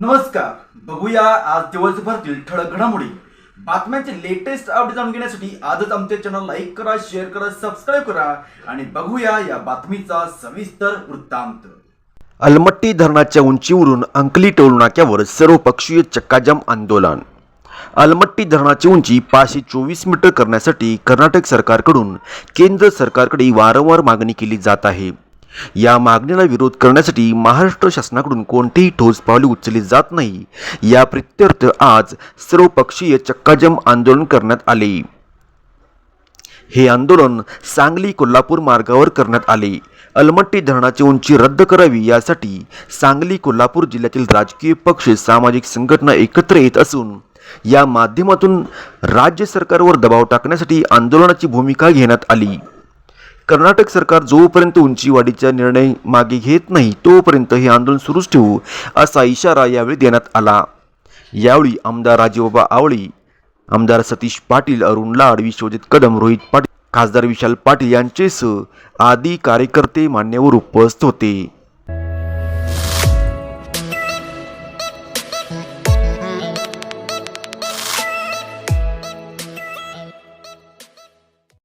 नमस्कार. बघूया आज दिवसभरातील ठळक घडामोडी. बातम्यांचे लेटेस्ट अपडेट जाणून घेण्यासाठी आजच आमच्या चॅनल लाईक करा शेअर करा सबस्क्राईब करा आणि बघूया या बातमीचा सविस्तर वृत्तांत. अलमट्टी धरणाच्या उंचीवरून अंकली टोल नाक्यावर सर्वपक्षीय चक्काजाम आंदोलन. अलमट्टी धरणाची उंची पाचशे चोवीस मीटर करण्यासाठी कर्नाटक सरकारकडून केंद्र सरकारकडे वारंवार मागणी केली जात आहे. या मागणीला विरोध करण्यासाठी महाराष्ट्र शासनाकडून कोणतीही ठोस पावले उचलली जात नाही. या प्रित्यर्थ आज सर्वपक्षीय चक्काजम आंदोलन करण्यात आले. हे आंदोलन सांगली कोल्हापूर मार्गावर करण्यात आले. अलमट्टी धरणाची उंची रद्द करावी यासाठी सांगली कोल्हापूर जिल्ह्यातील राजकीय पक्ष सामाजिक संघटना एकत्र येत असून या माध्यमातून राज्य सरकारवर दबाव टाकण्यासाठी आंदोलनाची भूमिका घेण्यात आली. कर्नाटक सरकार जोपर्यंत उंचीवाढीचा निर्णय मागे घेत नाही तोपर्यंत हे आंदोलन सुरूच ठेवू असा इशारा यावेळी देण्यात आला. यावेळी आमदार राजीवबाबा आवळी आमदार सतीश पाटील अरुण लाड विश्वजित कदम रोहित पाटील खासदार विशाल पाटील यांचेसह आदी कार्यकर्ते मान्यवर उपस्थित होते.